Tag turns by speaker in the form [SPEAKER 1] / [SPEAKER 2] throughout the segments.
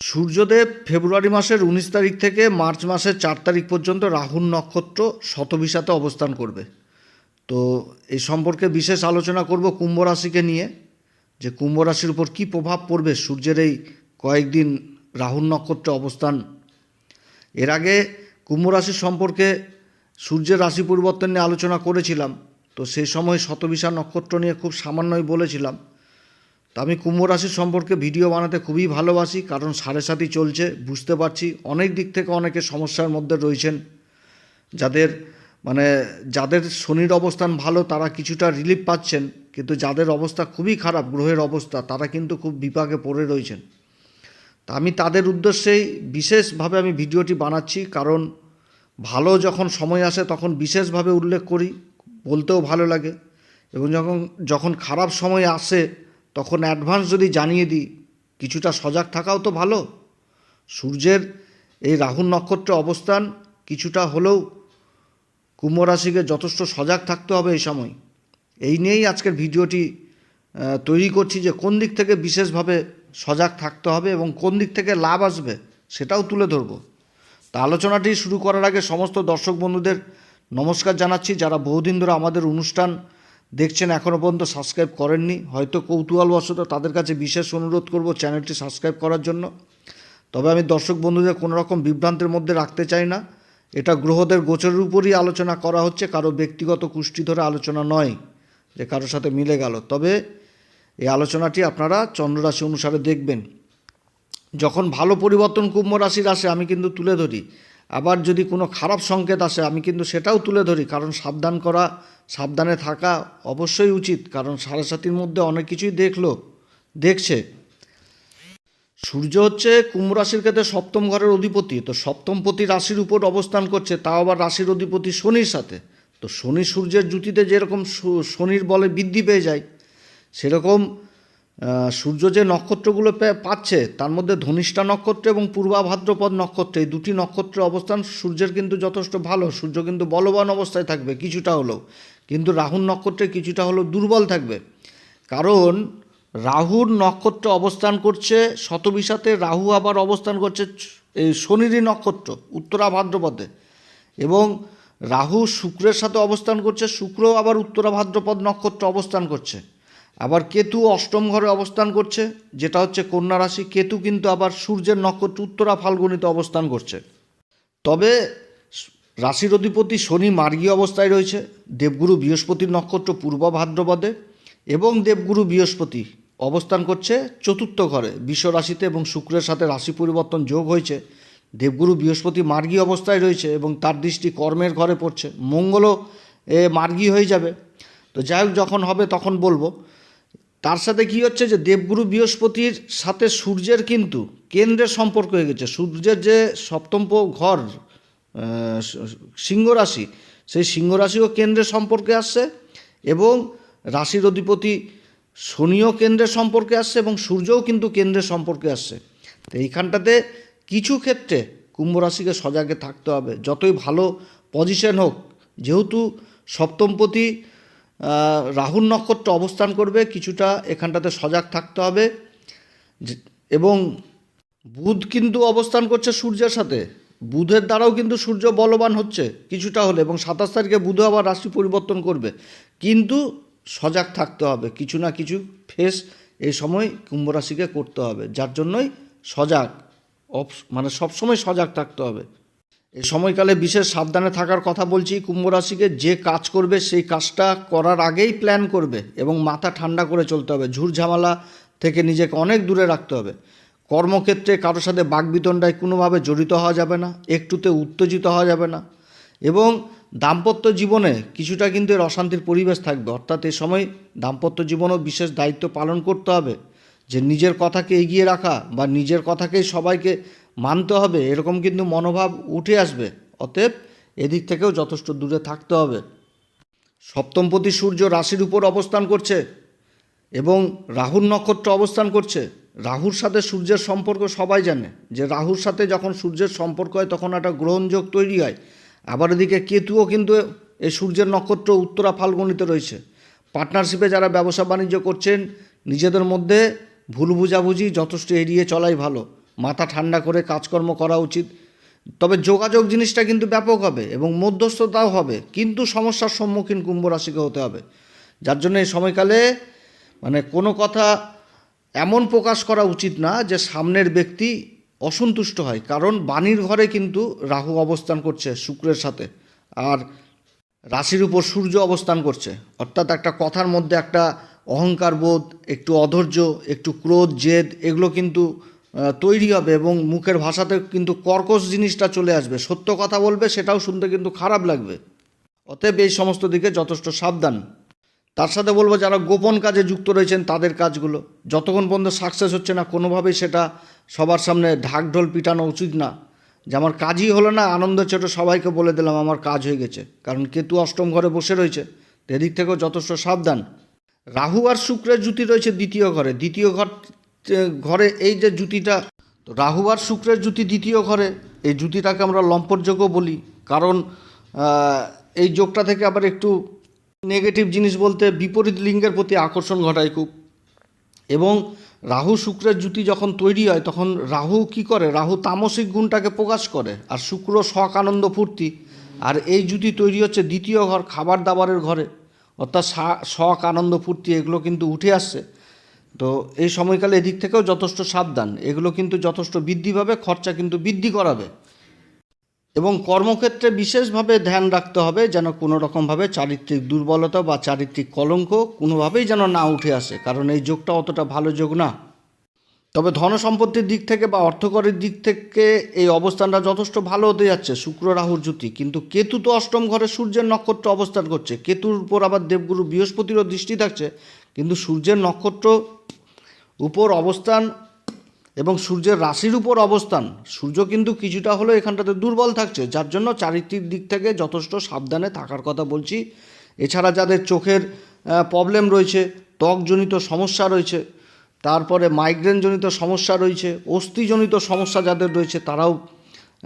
[SPEAKER 1] সূর্যদেব ফেব্রুয়ারি মাসের উনিশ তারিখ থেকে মার্চ মাসের চার তারিখ পর্যন্ত রাহুর নক্ষত্র শতবিশাতে অবস্থান করবে। তো এই সম্পর্কে বিশেষ আলোচনা করব কুম্ভ রাশিকে নিয়ে, যে কুম্ভ রাশির উপর কী প্রভাব পড়বে সূর্যের এই কয়েকদিন রাহুর নক্ষত্রে অবস্থান। এর আগে কুম্ভ রাশির সম্পর্কে সূর্যের রাশি পরিবর্তন নিয়ে আলোচনা করেছিলাম, তো সেই সময় শতবিশা নক্ষত্র নিয়ে খুব সামান্যই বলেছিলাম। আমি কুম্ভ রাশির সম্পর্কে ভিডিও বানাতে খুবই ভালোবাসি, কারণ সাড়ে সাতই চলছে, বুঝতে পারছি অনেক দিক থেকে অনেকে সমস্যার মধ্যে রয়েছেন। যাদের মানে যাদের শনির অবস্থান ভালো, তারা কিছুটা রিলিফ পাচ্ছেন, কিন্তু যাদের অবস্থা খুবই খারাপ, গ্রহের অবস্থা, তারা কিন্তু খুব বিপাকে পড়ে রয়েছেন। তা আমি তাদের উদ্দেশ্যেই বিশেষভাবে আমি ভিডিওটি বানাচ্ছি, কারণ ভালো যখন সময় আসে, তখন বিশেষভাবে উল্লেখ করি, বলতেও ভালো লাগে। এবং যখন যখন খারাপ সময় আসে তখন অ্যাডভান্স যদি জানিয়ে দিই, কিছুটা সজাগ থাকাও তো ভালো। সূর্যের এই রাহুর নক্ষত্রে অবস্থান কিছুটা হলেও কুম্ভ রাশিকে যথেষ্ট সজাগ থাকতে হবে এই সময়। এই নিয়েই আজকের ভিডিওটি তৈরি করছি যে কোন দিক থেকে বিশেষভাবে সজাগ থাকতে হবে এবং কোন দিক থেকে লাভ আসবে সেটাও তুলে ধরবো। তা আলোচনাটি শুরু করার আগে সমস্ত দর্শক বন্ধুদের নমস্কার জানাচ্ছি, যারা বহুদিন ধরে আমাদের অনুষ্ঠান দেখছেন এখনও পর্যন্ত সাবস্ক্রাইব করেননি, হয়তো কৌতূহলবশত তাদের কাছে বিশেষ অনুরোধ করব চ্যানেলটি সাবস্ক্রাইব করার জন্য। তবে আমি দর্শক বন্ধুদের কোনো রকম বিভ্রান্তের মধ্যে রাখতে চাই না। এটা গ্রহদের গোচরের উপরই আলোচনা করা হচ্ছে, কারও ব্যক্তিগত কুষ্টি ধরে আলোচনা নয় যে কারোর সাথে মিলে গেল। তবে এই আলোচনাটি আপনারা চন্দ্ররাশি অনুসারে দেখবেন। যখন ভালো পরিবর্তন কুম্ভ রাশির আসে, আমি কিন্তু তুলে ধরি আবার যদি কোনো খারাপ সংকেত আসে, আমি কিন্তু সেটাও তুলে ধরি। কারণ সাবধান করা, সাবধানে থাকা অবশ্যই উচিত। কারণ সাড়ে সাতির মধ্যে অনেক কিছুই দেখল, দেখছে। সূর্য হচ্ছে কুম্ভ রাশির ক্ষেত্রে সপ্তম ঘরের অধিপতি। তো সপ্তমপতি রাশির উপর অবস্থান করছে, তাও আবার রাশির অধিপতি শনির সাথে। তো শনি সূর্যের জুতিতে যেরকম শনির বলে বৃদ্ধি পেয়ে যায়, সেরকম সূর্য যে নক্ষত্রগুলো পাচ্ছে, তার মধ্যে ধনিষ্ঠা নক্ষত্র এবং পূর্বা ভাদ্রপদ নক্ষত্র, এই দুটি নক্ষত্রের অবস্থান সূর্যের কিন্তু যথেষ্ট ভালো। সূর্য কিন্তু বলবান অবস্থায় থাকবে, কিছুটা হলেও। কিন্তু রাহুর নক্ষত্রে কিছুটা হলেও দুর্বল থাকবে। কারণ রাহুর নক্ষত্র অবস্থান করছে, শতবিশাতে রাহু আবার অবস্থান করছে এই শনিরই নক্ষত্র উত্তরা ভাদ্রপদে এবং রাহু শুক্রের সাথে অবস্থান করছে শুক্র আবার উত্তরা ভাদ্রপদ নক্ষত্র অবস্থান করছে। আবার কেতু অষ্টম ঘরে অবস্থান করছে, যেটা হচ্ছে কন্যা রাশি। কেতু কিন্তু আবার সূর্যের নক্ষত্র উত্তরা ফাল্গুনিতে অবস্থান করছে। তবে রাশির অধিপতি শনি মার্গী অবস্থায় রয়েছে। দেবগুরু বৃহস্পতির নক্ষত্র পূর্ব ভাদ্রপদে এবং দেবগুরু বৃহস্পতি অবস্থান করছে চতুর্থ ঘরে। রাশিতে এবং শুক্রের সাথে রাশি পরিবর্তন যোগ হয়েছে। দেবগুরু বৃহস্পতি মার্গী অবস্থায় রয়েছে এবং তার দৃষ্টি কর্মের ঘরে পড়ছে। মঙ্গলও এ মার্গী হয়ে যাবে। তো যাই হোক, যখন হবে তখন বলব তার সাথে কি হচ্ছে যে দেবগুরু বৃহস্পতির সাথে সূর্যের কিন্তু কেন্দ্রের সম্পর্ক হয়ে গেছে। সূর্যের যে সপ্তম ঘর সিংহ রাশি সেই সিংহ রাশিও কেন্দ্রের সম্পর্কে আসছে এবং রাশির অধিপতি শনিও কেন্দ্রের সম্পর্কে আসছে এবং সূর্যও কিন্তু কেন্দ্রের সম্পর্কে আসছে। তো এইখানটাতে কিছু ক্ষেত্রে কুম্ভ রাশিকে সজাগে থাকতে হবে। যতই ভালো পজিশন হোক, যেহেতু সপ্তমপতি রাহুর নক্ষত্র অবস্থান করবে, কিছুটা এখানটাতে সজাগ থাকতে হবে। এবং বুধ কিন্তু অবস্থান করছে সূর্যের সাথে। বুধের দ্বারাও কিন্তু সূর্য বলবান হচ্ছে, কিছুটা হলে, এবং সাতাশ তারিখে বুধ আবার রাশি পরিবর্তন করবে। কিন্তু সজাগ থাকতে হবে, কিছু না কিছু ফেস এই সময় কুম্ভ রাশিকে করতে হবে, যার জন্যই সজাগ মানে সবসময় সজাগ থাকতে হবে। এই সময়কালে বিশেষ সাবধানে থাকার কথা বলছি, কুম্ভ রাশিকে যে কাজ করবে সেই কাজটা করার আগেই প্ল্যান করবে এবং মাথা ঠান্ডা করে চলতে হবে ঝুট ঝামেলা থেকে নিজেকে অনেক দূরে রাখতে হবে। কর্মক্ষেত্রে কারোর সাথে বাগবিতণ্ডায় কোনোভাবে জড়িত হওয়া যাবে না, একটুতে উত্তেজিত হওয়া যাবে না এবং দাম্পত্য জীবনে কিছুটা কিন্তু এর অশান্তির পরিবেশ থাকবে। অর্থাৎ এ সময় দাম্পত্য জীবনেও বিশেষ দায়িত্ব পালন করতে হবে, যে নিজের কথাকে এগিয়ে রাখা বা নিজের কথাকেই সবাইকে মানতে হবে, এরকম কিন্তু মনোভাব উঠে আসবে। অতএব এদিক থেকেও যথেষ্ট দূরে থাকতে হবে। সপ্তমপতি সূর্য রাশির উপর অবস্থান করছে এবং রাহুর নক্ষত্র অবস্থান করছে। রাহুর সাথে সূর্যের সম্পর্ক সবাই জানে। যে রাহুর সাথে যখন সূর্যের সম্পর্ক হয়, তখন একটা গ্রহণযোগ তৈরি হয়। আবার এদিকে কেতুও কিন্তু এই সূর্যের নক্ষত্র উত্তরা ফাল্গুনিতে রয়েছে। পার্টনারশিপে যারা ব্যবসা বাণিজ্য করছেন, নিজেদের মধ্যে ভুল বুঝাবুঝি যথেষ্ট এড়িয়ে চলাই ভালো। মাথা ঠান্ডা করে কাজকর্ম করা উচিত। তবে যোগাযোগ জিনিসটা কিন্তু ব্যাপক হবে এবং মধ্যস্থতাও হবে। কিন্তু সমস্যার সম্মুখীন কুম্ভ রাশিকে হতে হবে। যার জন্য এই সময়কালে মানে কোনো কথা এমন প্রকাশ করা উচিত না যে সামনের ব্যক্তি অসন্তুষ্ট হয়। কারণ বাণীর ঘরে কিন্তু রাহু অবস্থান করছে শুক্রের সাথে আর রাশির উপর সূর্য অবস্থান করছে। অর্থাৎ একটা কথার মধ্যে একটা অহংকার বোধ, একটু অধৈর্য, একটু ক্রোধ, জেদ, এগুলো কিন্তু তৈরি হবে এবং মুখের ভাষাতে কিন্তু কর্কশ জিনিসটা চলে আসবে। সত্য কথা বলবে, সেটাও শুনতে কিন্তু খারাপ লাগবে। অতএব এই সমস্ত দিকে যথেষ্ট সাবধান। তার সাথে বলব, যারা গোপন কাজে যুক্ত রয়েছেন, তাদের কাজগুলো, যতক্ষণ পর্যন্ত সাকসেস হচ্ছে না, কোনোভাবেই সেটা সবার সামনে ঢাকঢোল পিটানো উচিত না। যে আমার কাজই হলো না, আনন্দ ছোট, সবাইকে বলে দিলাম, আমার কাজ হয়ে গেছে। কারণ কেতু অষ্টম ঘরে বসে রয়েছে এদিক থেকেও যথেষ্ট সাবধান। রাহু আর শুক্রের জুতি রয়েছে দ্বিতীয় ঘরে। দ্বিতীয় ঘর ঘরে এই যে জুতিটা রাহু আর শুক্রের জুতি দ্বিতীয় ঘরে। এই জুতিটাকে আমরা লম্পটযোগ্য বলি। কারণ এই যোগটা থেকে আবার একটু নেগেটিভ জিনিস বলতে বিপরীত লিঙ্গের প্রতি আকর্ষণ ঘটায় খুব। এবং রাহু শুক্রের জুতি যখন তৈরি হয়, তখন রাহু কি করে? রাহু তামসিক গুণটাকে প্রকাশ করে। আর শুক্র শখ, আনন্দ, ফুর্তি। আর এই জুতি তৈরি হচ্ছে দ্বিতীয় ঘর, খাবার দাবারের ঘরে। অর্থাৎ শখ, আনন্দ, ফুর্তি, এগুলো কিন্তু উঠে আসছে। তো এই সময়কালে এদিক থেকেও যথেষ্ট সাবধান। এগুলো কিন্তু যথেষ্ট বৃদ্ধি পাবে, খরচা কিন্তু বৃদ্ধি করাবে। এবং কর্মক্ষেত্রে বিশেষভাবে ধ্যান রাখতে হবে যেন কোনো রকমভাবে চারিত্রিক দুর্বলতা বা চারিত্রিক কলঙ্ক কোনোভাবেই যেন না উঠে আসে, কারণ এই যোগটা অতটা ভালো যোগ না। তবে ধন সম্পত্তির দিক থেকে বা অর্থকরের দিক থেকে এই অবস্থানটা যথেষ্ট ভালো হতে যাচ্ছে, শুক্র, রাহুর জ্যোতি। কিন্তু কেতু তো অষ্টম ঘরে সূর্যের নক্ষত্র অবস্থান করছে, কেতুর উপর আবার দেবগুরু বৃহস্পতিরও দৃষ্টি থাকছে। কিন্তু সূর্যের নক্ষত্র উপর অবস্থান এবং সূর্যের রাশির উপর অবস্থান, সূর্য কিন্তু কিছুটা হলেও এখানটাতে দুর্বল থাকছে, যার জন্য চারিত্রিক দিক থেকে যথেষ্ট সাবধানে থাকার কথা বলছি। এছাড়া যাদের চোখের প্রবলেম রয়েছে, ত্বকজনিত সমস্যা রয়েছে, তারপরে মাইগ্রেনজনিত সমস্যা রয়েছে, অস্থিজনিত সমস্যা যাদের রয়েছে, তারাও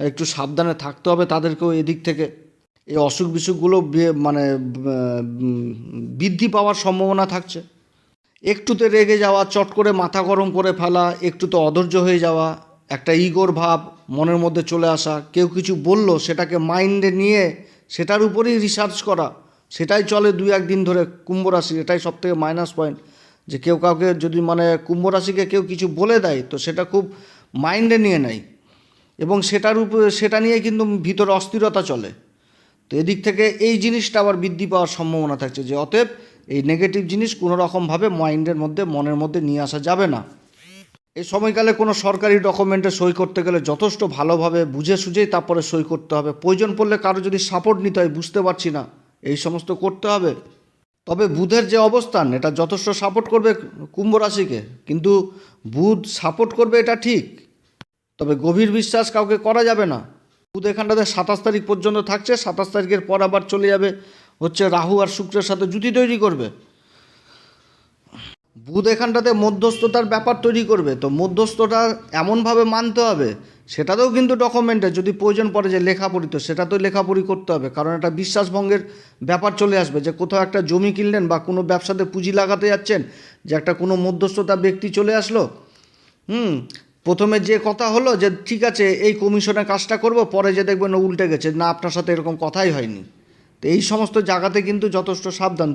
[SPEAKER 1] একটু সাবধানে থাকতে হবে তাদেরকেও এদিক থেকে। এই অসুখ বিসুখগুলো মানে বৃদ্ধি পাওয়ার সম্ভাবনা থাকছে। একটুতে রেগে যাওয়া, চট করে মাথা গরম করে ফেলা, একটুতে অধৈর্য হয়ে যাওয়া, একটা ইগোর ভাব মনের মধ্যে চলে আসা, কেউ কিছু বলল, সেটাকে মাইন্ডে নিয়ে সেটার উপরেই রিসার্চ করা, সেটাই চলে দুই একদিন ধরে কুম্ভ রাশি, এটাই সব থেকে মাইনাস পয়েন্ট যে কেউ কাউকে যদি মানে কুম্ভ রাশিকে কেউ কিছু বলে দেয়, তো সেটা খুব মাইন্ডে নিয়ে নেয়। এবং সেটার উপরে, সেটা নিয়ে কিন্তু ভিতরে অস্থিরতা চলে। তো এদিক থেকে এই জিনিসটা আবার বৃদ্ধি পাওয়ার সম্ভাবনা থাকছে যে অতএব এই নেগেটিভ জিনিস কোনো রকমভাবে মাইন্ডের মধ্যে, মনের মধ্যে নিয়ে আসা যাবে না। এই সময়কালে কোনো সরকারি ডকুমেন্টে সই করতে গেলে যথেষ্ট ভালোভাবে বুঝে সুঝেই তারপরে সই করতে হবে। প্রয়োজন পড়লে কারও যদি সাপোর্ট নিতে হয়, বুঝতে পারছি না, এই সমস্ত করতে হবে। তবে বুধের যে অবস্থান, এটা যথেষ্ট সাপোর্ট করবে কুম্ভ রাশিকে। কিন্তু বুধ সাপোর্ট করবে এটা ঠিক, তবে গভীর বিশ্বাস কাউকে করা যাবে না। বুধ এখানটাতে সাতাশ তারিখ পর্যন্ত থাকছে, সাতাশ তারিখের পর আবার চলে যাবে হচ্ছে রাহু আর শুক্রের সাথে জুতি তৈরি করবে। বুধ এখানটাতে মধ্যস্থতার ব্যাপার তৈরি করবে, তো মধ্যস্থতা এমনভাবে মানতে হবে, সেটাতেও কিন্তু ডকুমেন্টে যদি প্রয়োজন পড়ে যে লেখাপড়ি, তো সেটাতেও লেখাপড়ি করতে হবে, কারণ একটা বিশ্বাসভঙ্গের ব্যাপার চলে আসবে যে কোথাও একটা জমি কিনলেন বা কোনো ব্যবসাতে পুঁজি লাগাতে যাচ্ছেন, যে একটা কোনো মধ্যস্থতা ব্যক্তি চলে আসলো, হুম প্রথমে যে কথা হলো যে, ঠিক আছে, এই কমিশনের কাজটা করব, পরে যে দেখবেন উল্টে গেছে, না, আপনার সাথে এরকম কথাই হয়নি। তো এই সমস্ত জায়গাতে কিন্তু যথেষ্ট সাবধান।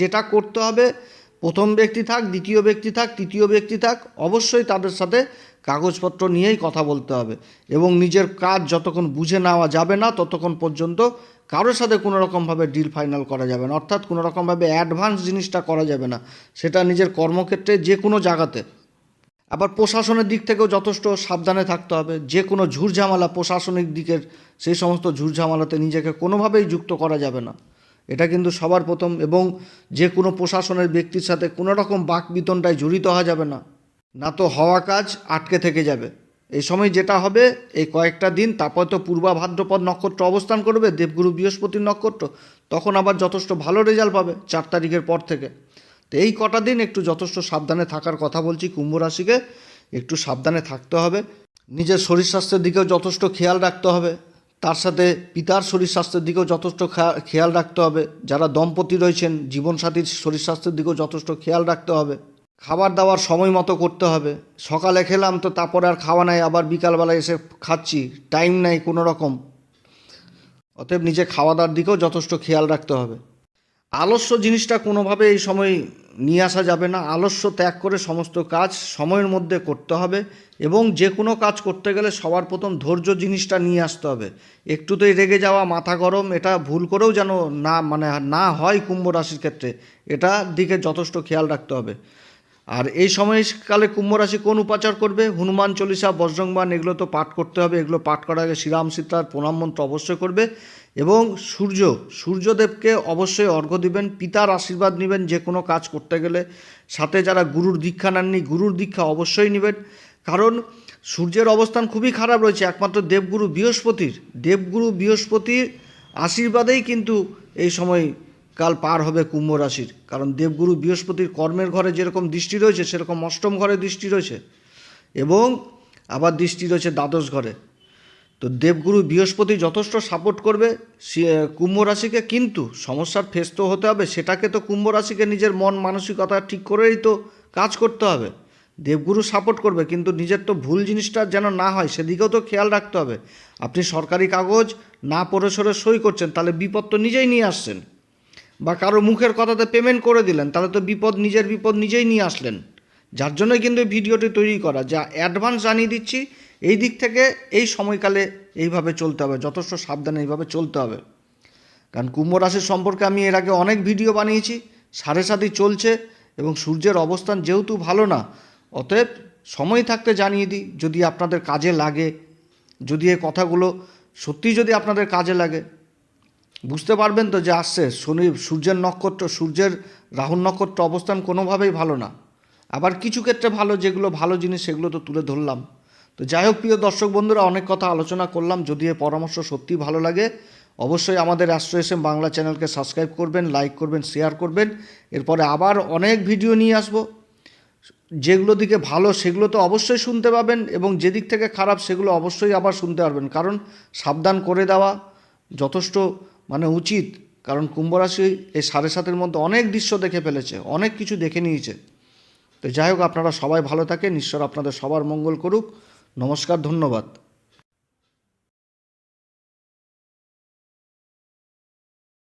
[SPEAKER 1] যেটা করতে হবে, প্রথম ব্যক্তি থাক, দ্বিতীয় ব্যক্তি থাক, তৃতীয় ব্যক্তি থাক, অবশ্যই তাদের সাথে কাগজপত্র নিয়েই কথা বলতে হবে এবং নিজের কাজ যতক্ষণ বুঝে নেওয়া যাবে না, ততক্ষণ পর্যন্ত কারোর সাথে কোনো রকমভাবে ডিল ফাইনাল করা যাবে না। অর্থাৎ কোনো রকমভাবে অ্যাডভান্স জিনিসটা করা যাবে না। সেটা নিজের কর্মক্ষেত্রে যে কোনো জায়গাতে। আবার প্রশাসনের দিক থেকেও যথেষ্ট সাবধানে থাকতে হবে। যে কোনো ঝুরঝামেলা প্রশাসনিক দিকের সেই সমস্ত ঝুরঝামেলাতে নিজেকে কোনোভাবেই যুক্ত করা যাবে না। এটা কিন্তু সবার প্রথম এবং যে কোনো প্রশাসনের ব্যক্তির সাথে কোনো রকম বাক বিতনটায় জড়িত হওয়া যাবে না। না তো হওয়া কাজ আটকে থেকে যাবে। এই সময় যেটা হবে, এই কয়েকটা দিন, তারপর তো পূর্বা ভাদ্রপদ নক্ষত্র অবস্থান করবে, দেবগুরু বৃহস্পতির নক্ষত্র, তখন আবার যথেষ্ট ভালো রেজাল্ট পাবে চার তারিখের পর থেকে। তো এই কটা দিন একটু যথেষ্ট সাবধানে থাকার কথা বলছি কুম্ভ রাশিকে, একটু সাবধানে থাকতে হবে। নিজের শরীর স্বাস্থ্যের দিকেও যথেষ্ট খেয়াল রাখতে হবে। তার সাথে পিতার শরীর স্বাস্থ্যের দিকেও যথেষ্ট খেয়াল রাখতে হবে। যারা দম্পতি রয়েছেন, জীবনসাথীর শরীর স্বাস্থ্যের দিকেও যথেষ্ট খেয়াল রাখতে হবে। খাবার দাবার সময় মতো করতে হবে। সকালে খেলাম তো তারপরে আর খাওয়া নাই, আবার বিকালবেলায় এসে খাচ্ছি টাইম নাই কোনো রকম অতএব নিজে খাওয়া দাওয়ার দিকেও যথেষ্ট খেয়াল রাখতে হবে। আলস্য জিনিসটা কোনোভাবে এই সময় নিয়ে আসা যাবে না। আলস্য ত্যাগ করে সমস্ত কাজ সময়ের মধ্যে করতে হবে এবং যে কোনো কাজ করতে গেলে সবার প্রথম ধৈর্য জিনিসটা নিয়ে আসতে হবে। একটুতেই রেগে যাওয়া, মাথা গরম, এটা ভুল করেও যেন না মানে না হয় কুম্ভ রাশির ক্ষেত্রে, এটার দিকে যথেষ্ট খেয়াল রাখতে হবে। আর এই সময়কালে কুম্ভ রাশি কোন উপাচার করবে? হনুমান চল্লিশা বজ্রংবান এগুলো তো পাঠ করতে হবে। এগুলো পাঠ করার আগে শ্রীরাম সীতার প্রণাম মন্ত্র অবশ্যই করবে। এবং সূর্য, সূর্যদেবকে অবশ্যই অর্ঘ্য দিবেন, পিতার আশীর্বাদ নেবেন যে কোনো কাজ করতে গেলে। সাথে যারা গুরুর দীক্ষা নেননি, গুরুর দীক্ষা অবশ্যই নেবেন। কারণ সূর্যের অবস্থান খুবই খারাপ রয়েছে। একমাত্র দেবগুরু বৃহস্পতির। দেবগুরু বৃহস্পতির আশীর্বাদেই কিন্তু এই সময় কাল পার হবে কুম্ভ রাশির। কারণ দেবগুরু বৃহস্পতির কর্মের ঘরে যেরকম দৃষ্টি রয়েছে, সেরকম অষ্টম ঘরে দৃষ্টি রয়েছে এবং আবার দৃষ্টি রয়েছে দ্বাদশ ঘরে। তো দেবগুরু বৃহস্পতি যথেষ্ট সাপোর্ট করবে কুম্ভ রাশিকে, কিন্তু সমস্যার ফেস তো হতে হবে, সেটাকে তো কুম্ভ রাশিকে নিজের মন মানসিকতা ঠিক করেই তো কাজ করতে হবে। দেবগুরু সাপোর্ট করবে, কিন্তু নিজের তো ভুল জিনিসটা যেন না হয়, সেদিকেও তো খেয়াল রাখতে হবে। আপনি সরকারি কাগজ না পড়ে সরে সই করছেন, তাহলে বিপদ তো নিজেই নিয়ে আসছেন। বা কারও মুখের কথাতে পেমেন্ট করে দিলেন, তাহলে তো বিপদ নিজের বিপদ নিজেই নিয়ে আসলেন। যার জন্যই কিন্তু ভিডিওটি তৈরি করা, যা অ্যাডভান্স জানিয়ে দিচ্ছি, এই দিক থেকে এই সময়কালে এইভাবে চলতে হবে, যথেষ্ট সাবধানে এইভাবে চলতে হবে। কারণ কুম্ভ রাশির সম্পর্কে আমি এর আগে অনেক ভিডিও বানিয়েছি, সাড়ে সাথে চলছে এবং সূর্যের অবস্থান যেহেতু ভালো না, অতএব সময় থাকতে জানিয়ে দিই, যদি আপনাদের কাজে লাগে, যদি এই কথাগুলো সত্যি যদি আপনাদের কাজে লাগে বুঝতে পারবেন তো যে আসছে, শনি, সূর্যের নক্ষত্র, সূর্যের রাহুর নক্ষত্র অবস্থান কোনোভাবেই ভালো না। আবার কিছু ক্ষেত্রে ভালো, যেগুলো ভালো জিনিস সেগুলো তো তুলে ধরলাম। তো যাই হোক, প্রিয় দর্শক বন্ধুরা, অনেক কথা আলোচনা করলাম। যদি এই পরামর্শ সত্যি ভালো লাগে, অবশ্যই আমাদের অ্যাস্ট্রো এস বাংলা চ্যানেলকে সাবস্ক্রাইব করবেন লাইক করবেন শেয়ার করবেন। এরপরে আবার অনেক ভিডিও নিয়ে আসব। যেগুলো দিকে ভালো, সেগুলো তো অবশ্যই শুনতে পাবেন এবং যেদিক থেকে খারাপ, সেগুলো অবশ্যই আবার শুনতে পারবেন। কারণ সাবধান করে দেওয়া যথেষ্ট মানে উচিত, কারণ কুম্ভরাশি এই সাড়ে সাতের মধ্যে অনেক দৃশ্য দেখে ফেলেছে, অনেক কিছু দেখে নিয়েছে। তো যাই হোক, আপনারা সবাই ভালো থাকেন, ঈশ্বর আপনাদের সবার মঙ্গল করুক। নমস্কার, ধন্যবাদ।